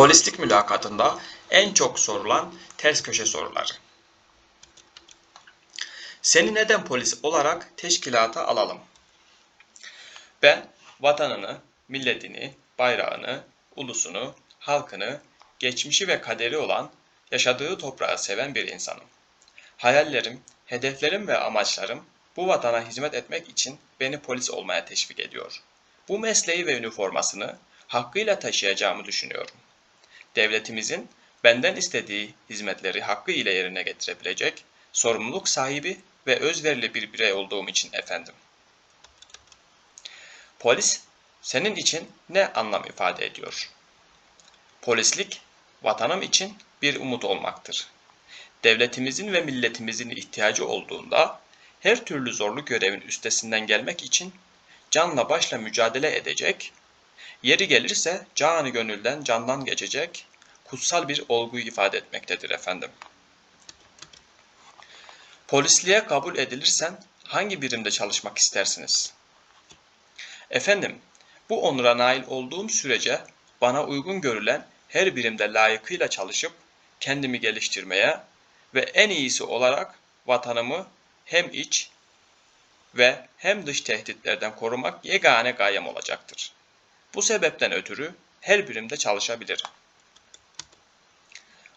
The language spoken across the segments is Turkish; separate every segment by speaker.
Speaker 1: Polislik mülakatında en çok sorulan ters köşe soruları. Seni neden polis olarak teşkilata alalım? Ben vatanını, milletini, bayrağını, ulusunu, halkını, geçmişi ve kaderi olan yaşadığı toprağı seven bir insanım. Hayallerim, hedeflerim ve amaçlarım bu vatana hizmet etmek için beni polis olmaya teşvik ediyor. Bu mesleği ve üniformasını hakkıyla taşıyacağımı düşünüyorum. Devletimizin benden istediği hizmetleri hakkı ile yerine getirebilecek, sorumluluk sahibi ve özverili bir birey olduğum için efendim. Polis senin için ne anlam ifade ediyor? Polislik vatanım için bir umut olmaktır. Devletimizin ve milletimizin ihtiyacı olduğunda her türlü zorlu görevin üstesinden gelmek için canla başla mücadele edecek, yeri gelirse canı gönülden candan geçecek kutsal bir olguyu ifade etmektedir efendim. Polisliğe kabul edilirsen hangi birimde çalışmak istersiniz? Efendim, bu onura nail olduğum sürece bana uygun görülen her birimde layıkıyla çalışıp kendimi geliştirmeye ve en iyisi olarak vatanımı hem iç ve hem dış tehditlerden korumak yegane gayem olacaktır. Bu sebepten ötürü her birimde çalışabilirim.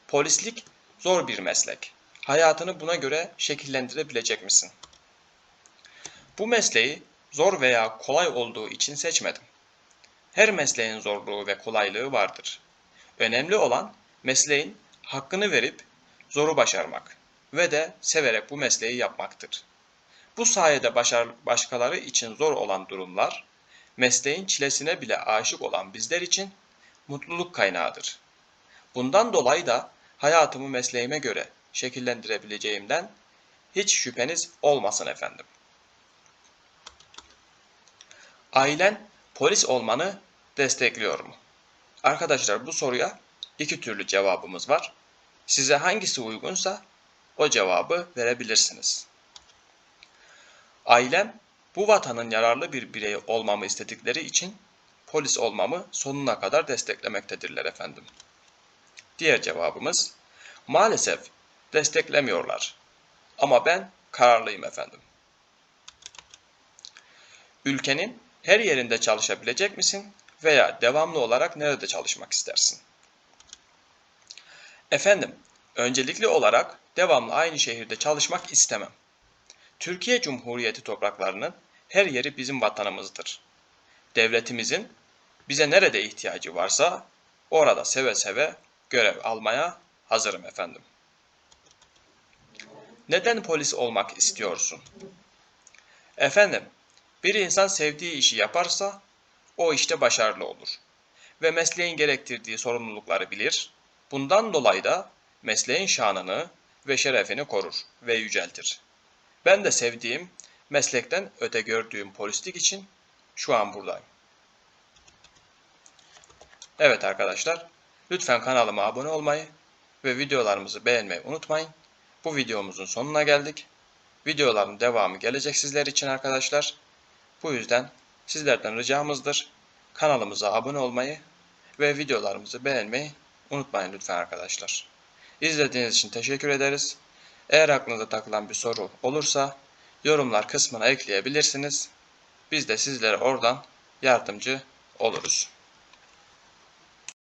Speaker 1: Polislik zor bir meslek. Hayatını buna göre şekillendirebilecek misin? Bu mesleği zor veya kolay olduğu için seçmedim. Her mesleğin zorluğu ve kolaylığı vardır. Önemli olan mesleğin hakkını verip zoru başarmak ve de severek bu mesleği yapmaktır. Bu sayede başar, başkaları için zor olan durumlar, mesleğin çilesine bile aşık olan bizler için mutluluk kaynağıdır. Bundan dolayı da hayatımı mesleğime göre şekillendirebileceğimden hiç şüpheniz olmasın efendim. Ailen polis olmanı destekliyor mu? Arkadaşlar bu soruya iki türlü cevabımız var. Size hangisi uygunsa o cevabı verebilirsiniz. Ailem bu vatanın yararlı bir bireyi olmamı istedikleri için polis olmamı sonuna kadar desteklemektedirler efendim. Diğer cevabımız maalesef desteklemiyorlar. Ama ben kararlıyım efendim. Ülkenin her yerinde çalışabilecek misin veya devamlı olarak nerede çalışmak istersin? Efendim, öncelikli olarak devamlı aynı şehirde çalışmak istemem. Türkiye Cumhuriyeti topraklarının her yeri bizim vatanımızdır. Devletimizin bize nerede ihtiyacı varsa orada seve seve görev almaya hazırım efendim. Neden polis olmak istiyorsun? Efendim, bir insan sevdiği işi yaparsa o işte başarılı olur ve mesleğin gerektirdiği sorumlulukları bilir. Bundan dolayı da mesleğin şanını ve şerefini korur ve yüceltir. Ben de sevdiğim, meslekten öte gördüğüm polislik için şu an buradayım. Evet arkadaşlar, lütfen kanalıma abone olmayı ve videolarımızı beğenmeyi unutmayın. Bu videomuzun sonuna geldik. Videoların devamı gelecek sizler için arkadaşlar. Bu yüzden sizlerden ricamızdır. Kanalımıza abone olmayı ve videolarımızı beğenmeyi unutmayın lütfen arkadaşlar. İzlediğiniz için teşekkür ederiz. Eğer aklınıza takılan bir soru olursa yorumlar kısmına ekleyebilirsiniz. Biz de sizlere oradan yardımcı oluruz.